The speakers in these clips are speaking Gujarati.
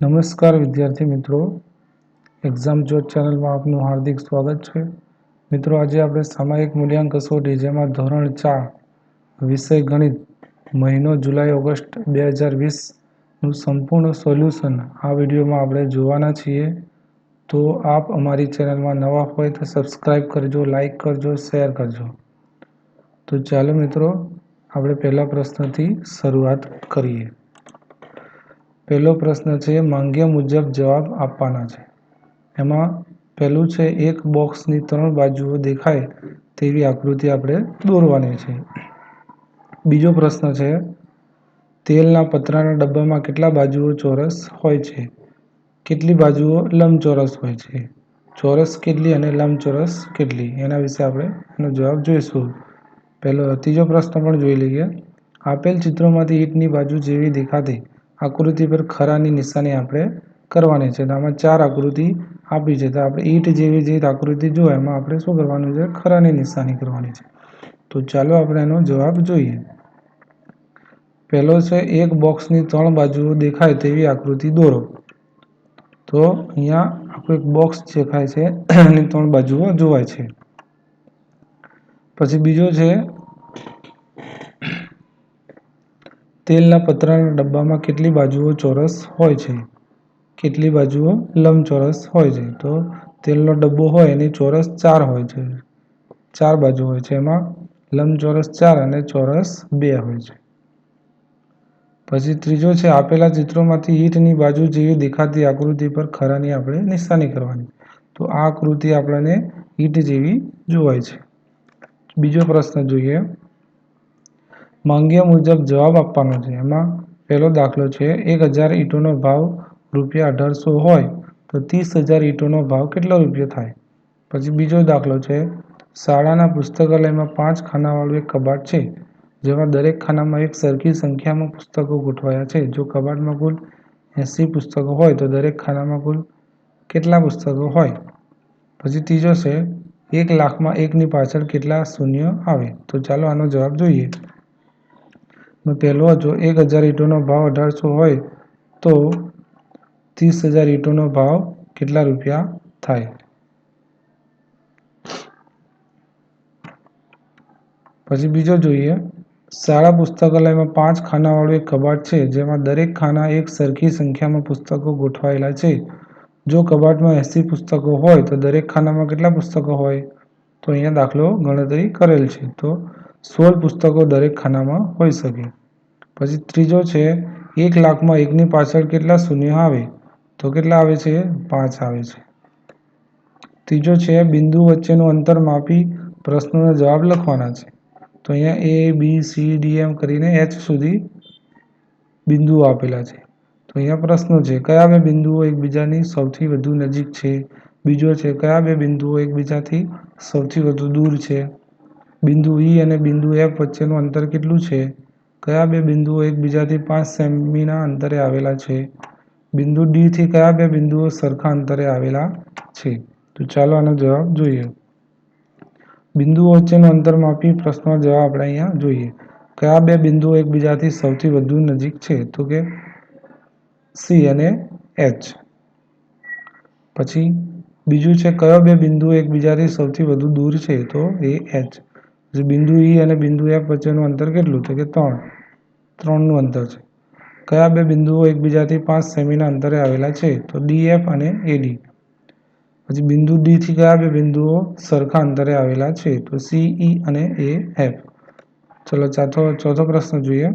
નમસ્કાર વિદ્યાર્થી મિત્રો. એક્ઝામ જોટ ચેનલમાં આપનું હાર્દિક સ્વાગત છે. મિત્રો, આજે આપણે સામાયિક મૂલ્યાંક કસોટી જેમાં ધોરણ ચાર, વિષય ગણિત, મહિનો જુલાઈ, ઓગસ્ટ બે હજાર વીસનું સંપૂર્ણ સોલ્યુશન આ વિડીયોમાં આપણે જોવાના છીએ. તો આપ અમારી ચેનલમાં નવા હોય તો સબસ્ક્રાઈબ કરજો લાઈક કરજો, શેર કરજો. તો ચાલો મિત્રો, આપણે પહેલા પ્રશ્નથી શરૂઆત કરીએ. પહેલો પ્રશ્ન છે, માંગ્યા મુજબ જવાબ આપવાના છે. એમાં પહેલું છે, એક બોક્સની ત્રણ બાજુઓ દેખાય તેવી આકૃતિ આપણે દોરવાની છે. બીજો પ્રશ્ન છે, તેલના પતરાના ડબ્બામાં કેટલા બાજુઓ ચોરસ હોય છે? કેટલી બાજુઓ લંબચોરસ હોય છે? ચોરસ કેટલી અને લંબચોરસ કેટલી? એના વિશે આપણે એનો જવાબ જોઈશું. પહેલો, ત્રીજો પ્રશ્ન પણ જોઈ લઈએ. આપેલ ચિત્રોમાંથી ઈંટની બાજુ જેવી દેખાતી આકૃતિ પર ખરાની નિશાની આપણે કરવાની છે. આમાં ચાર આકૃતિ આપી છે. તો આપણે ઈંટ જેવી જે આકૃતિ જોઈએ એમાં આપણે શું કરવાનું છે? ખરાની નિશાની કરવાની છે. તો ચાલો આપણે એનો જવાબ જોઈએ. પહેલો છે, એક બોક્સની ત્રણ બાજુઓ દેખાય તેવી આકૃતિ દોરો. તો અહીંયા આખું એક બોક્સ દેખાય છે, એની ત્રણ બાજુઓ જોવાય છે. પછી બીજો છે તેલના પતરાના ડબ્બામાં કેટલી બાજુઓ ચોરસ હોય છે? કેટલી બાજુઓ લંબચોરસ હોય છે? તો તેલનો ડબ્બો હોય એની ચોરસ ચાર હોય છે. ચાર બાજુ હોય છે. એમાં લંબચોરસ ચાર અને ચોરસ બે હોય છે. પછી ત્રીજો છે, આપેલા ચિત્રોમાંથી ઈંટની બાજુ જેવી દેખાતી આકૃતિ પર ખરાની આપણે નિશાની કરવાની. તો આ આકૃતિ આપણને ઈંટ જેવી જોવાય છે. બીજો પ્રશ્ન જોઈએ. માંગ્યા મુજબ જવાબ આપવાનો છે. એમાં પહેલો દાખલો છે, એક હજાર ઈંટોનો ભાવ રૂપિયા અઢારસો હોય તો ત્રીસ હજાર ઈંટોનો ભાવ કેટલો રૂપિયા થાય? પછી બીજો દાખલો છે, શાળાના પુસ્તકાલયમાં પાંચ ખાનાવાળું એક કબાટ છે, જેમાં દરેક ખાનામાં એક સરખી સંખ્યામાં પુસ્તકો ગોઠવાયા છે. જો કબાટમાં કુલ એંસી પુસ્તકો હોય તો દરેક ખાનામાં કુલ કેટલા પુસ્તકો હોય? પછી ત્રીજો છે, એક લાખમાં એકની પાછળ કેટલા શૂન્ય આવે? તો ચાલો આનો જવાબ જોઈએ. પહેલો જો એક હજાર ઈંટોનો ભાવ અઢારસો હોય, તો ત્રીસ હજાર ઈંટોનો ભાવ કેટલા રૂપિયા થાય? પછી બીજો જોઈએ, શાળા પુસ્તકાલયમાં પાંચ ખાનાવાળું એક કબાટ છે, જેમાં દરેક ખાના એક સરખી સંખ્યામાં પુસ્તકો ગોઠવાયેલા છે. જો કબાટમાં એંસી પુસ્તકો હોય, તો દરેક ખાનામાં કેટલા પુસ્તકો હોય? તો અહીંયા દાખલો ગણતરી કરેલ છે. તો સોળ પુસ્તકો દરેક ખાનામાં હોઈ શકે. પછી ત્રીજો છે, એક લાખમાં એકની પાછળ કેટલા શૂન્ય આવે? તો કેટલા આવે છે? પાંચ આવે છે. ત્રીજો છે, બિંદુ વચ્ચેનું અંતર માપી પ્રશ્નોના જવાબ લખવાના છે. તો અહીંયા એ બી સી ડી એમ કરીને એચ સુધી બિંદુઓ આપેલા છે. તો અહીંયા પ્રશ્નો છે, કયા બે બિંદુઓ એકબીજાની સૌથી વધુ નજીક છે? બીજો છે, કયા બે બિંદુઓ એકબીજાથી સૌથી વધુ દૂર છે? બિંદુ ઈ અને બિંદુ એફ વચ્ચેનું અંતર કેટલું છે? કયા બે બિંદુઓ એકબીજાથી પાંચ સેમીના અંતરે આવેલા છે? બિંદુ ડીથી કયા બે બિંદુઓ સરખા અંતરે આવેલા છે? તો ચાલો આનો જવાબ જોઈએ. બિંદુઓ વચ્ચેનું અંતર માપી પ્રશ્નનો જવાબ આપણે અહીંયા જોઈએ. કયા બે બિંદુઓ એકબીજાથી સૌથી વધુ નજીક છે? તો કે સી અને એચ પછી બીજું છે, કયો બે બિંદુઓ એકબીજાથી સૌથી વધુ દૂર છે? તો એ એચ પછી બિંદુ ઈ અને બિંદુ એફ વચ્ચેનું અંતર કેટલું તો કે ત્રણ. ત્રણનું અંતર છે. કયા બે બિંદુઓ એકબીજાથી પાંચ સેમીના અંતરે આવેલા છે? તો ડી એફ અને એડી પછી બિંદુ ડીથી કયા બે બિંદુઓ સરખા અંતરે આવેલા છે? તો સી ઈ અને એ એફ ચલો, ચોથો ચોથો પ્રશ્ન જોઈએ.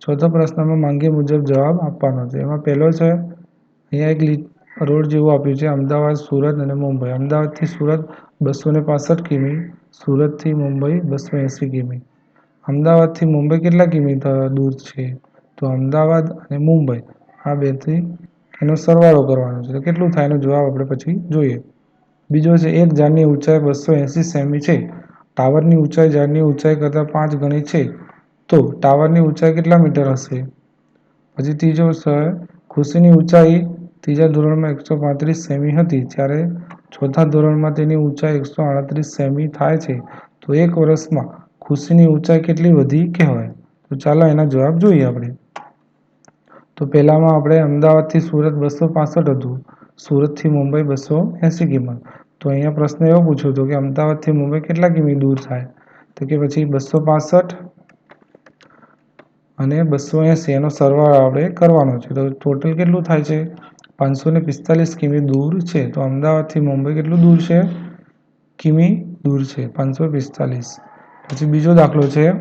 ચોથો પ્રશ્નમાં માંગ્યા મુજબ જવાબ આપવાનો છે. એમાં પહેલો છે, અહીંયા એક રોડ જેવું આપ્યું છે. અમદાવાદ, સુરત અને મુંબઈ. અમદાવાદથી સુરત બસો ને કિમી સુરતથી મુંબઈ બસો એંસી કિમી. અમદાવાદથી મુંબઈ કેટલા કિમી દૂર છે? તો અમદાવાદ અને મુંબઈ, આ બેથી એનો સરવાળો કરવાનો છે. કેટલું થાય? એનો જવાબ આપણે પછી જોઈએ. બીજો છે, એક ઝાડની ઊંચાઈ બસો એંસી સેમી છે. ટાવરની ઊંચાઈ ઝાડની ઊંચાઈ કરતાં પાંચ ગણી છે. તો ટાવરની ઊંચાઈ કેટલા મીટર હશે? પછી ત્રીજો છે ખુશીની ઊંચાઈ ત્રીજા ધોરણમાં એકસો પાંત્રીસ સેમી હતી. જ્યારે ચોથા ધોરણમાં તેની ઊંચાઈ એકસો આડત્રીસ સેમી થાય છે, તો એક વર્ષમાં ખુશીની ઊંચાઈ કેટલી વધી કહેવાય? તો ચાલો એના જવાબ જોઈએ આપણે. તો પહેલામાં આપણે અમદાવાદથી સુરત બસો પાસઠ હતું. સુરતથી મુંબઈ બસો એંસી કિંમત. તો અહીંયા પ્રશ્ન એવો પૂછ્યો હતો કે અમદાવાદથી મુંબઈ કેટલા કિમી દૂર થાય? તો કે પછી બસો પાસઠ અને બસો એંસી, એનો સરવાળો આપણે કરવાનો છે. તો ટોટલ કેટલું થાય છે? પાંચસો ને પિસ્તાલીસ કિમી દૂર છે, તો અમદાવાદથી મુંબઈ કેટલું દૂર છે? કિમી દૂર છે, પાંચસો પિસ્તાલીસ. પછી બીજો દાખલો છે.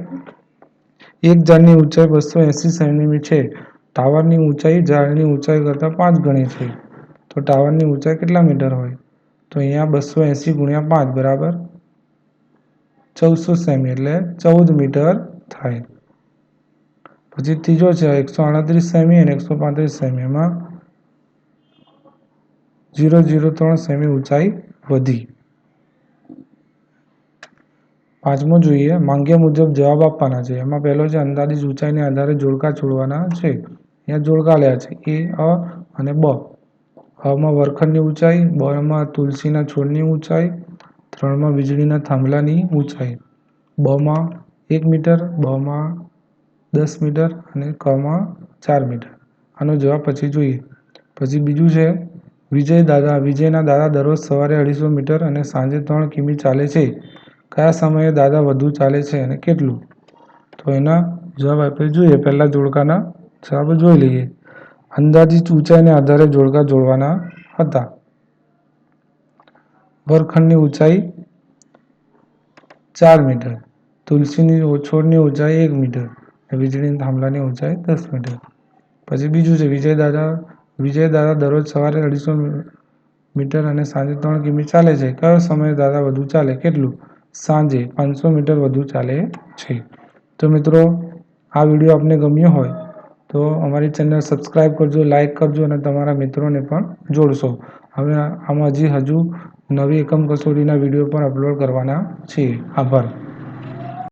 એક ઝાડની ઊંચાઈ બસો એંસી સેમી છે, ટાવરની ઊંચાઈ ઝાડની ઊંચાઈ કરતાં પાંચ ગણી છે. તો ટાવરની ઊંચાઈ કેટલા મીટર હોય? તો અહીંયા બસો એંસી ગુણ્યા પાંચ, બરાબર? ચૌદસો સેમી, એટલે ચૌદ મીટર થાય. પછી ત્રીજો છે, એકસો આડત્રીસ સેમી અને એકસો પાંત્રીસ સેમી. એમાં ઝીરો ઝીરો ત્રણ સેમી ઊંચાઈ વધી. પાંચમો જોઈએ, માંગ્યા મુજબ જવાબ આપવાના છે. એમાં પહેલો છે, અંદાજિત ઊંચાઈને આધારે જોડકા છોડવાના છે. અહીંયા જોડકા લ્યા છે. એ, અ અને બ. અમાં વરખંડની ઊંચાઈ, બમાં તુલસીના છોડની ઊંચાઈ, ત્રણમાં વીજળીના થાંભલાની ઊંચાઈ. બમાં એક મીટર, બમાં દસ મીટર અને કમાં ચાર મીટર. આનો જવાબ પછી જોઈએ. પછી બીજું છે વિજય દાદા, વિજયના દાદા દરરોજ સવારે અઢીસો મીટર અને સાંજે ત્રણ કિમી ચાલે છે. કયા સમયે દાદા વધુ ચાલે છે અને કેટલું? તો એના જવાબ આપણે જોઈએ. પહેલાં જોડકાના જવાબ જોઈ લઈએ. અંદાજિત ઊંચાઈને આધારે જોડકા જોડવાના હતા. વરખંડની ઊંચાઈ ચાર મીટર, તુલસીની છોડની ઊંચાઈ એક મીટર વીજળીના થાંભલાની ઊંચાઈ દસ મીટર. પછી બીજું છે, વિજય દાદા વિજય દાદા દરરોજ સવારે અઢીસો મીટર અને સાંજે ત્રણ કિમી ચાલે છે. કયો સમયે દાદા વધુ ચાલે? કેટલું? સાંજે પાંચસો મીટર વધુ ચાલે છે. તો મિત્રો, આ વીડિયો આપને ગમ્યો હોય તો અમારી ચેનલ સબસ્ક્રાઈબ કરજો, લાઇક કરજો અને તમારા મિત્રોને પણ જોડશો. હવે આમાં હજી હજુ નવી એકમ કસોટીના વીડિયો પણ અપલોડ કરવાના છીએ. આભાર.